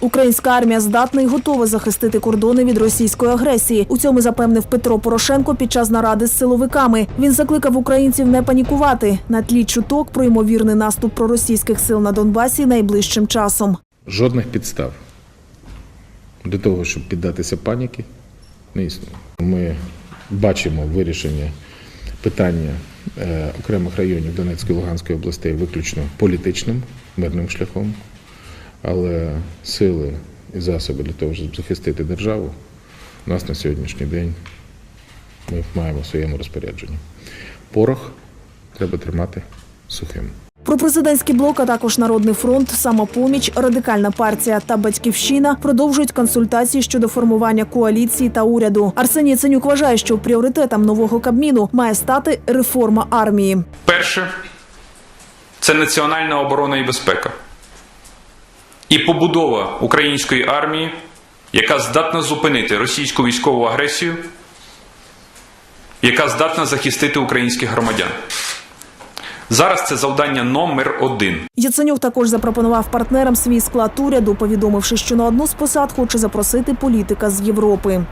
Українська армія здатна і готова захистити кордони від російської агресії. У цьому запевнив Петро Порошенко під час наради з силовиками. Він закликав українців не панікувати на тлі чуток про ймовірний наступ проросійських сил на Донбасі найближчим часом. Жодних підстав для того, щоб піддатися паніки, не існує. Ми бачимо вирішення питання е, окремих районів Донецької і Луганської областей виключно політичним, мирним шляхом, але сили і засоби для того, щоб захистити державу, у нас на сьогоднішній день ми маємо в своєму розпорядженні. Порох треба тримати сухим. Пропрезидентський блок, а також Народний фронт, самопоміч, радикальна партія та батьківщина продовжують консультації щодо формування коаліції та уряду. Арсеній Яценюк вважає, що пріоритетом нового кабміну має стати реформа армії. Перше це національна оборона і безпека. І побудова української армії, яка здатна зупинити російську військову агресію, яка здатна захистити українських громадян. Зараз це завдання номер один. Яценюк також запропонував партнерам свій склад уряду, повідомивши, що на одну з посад хоче запросити політика з Європи.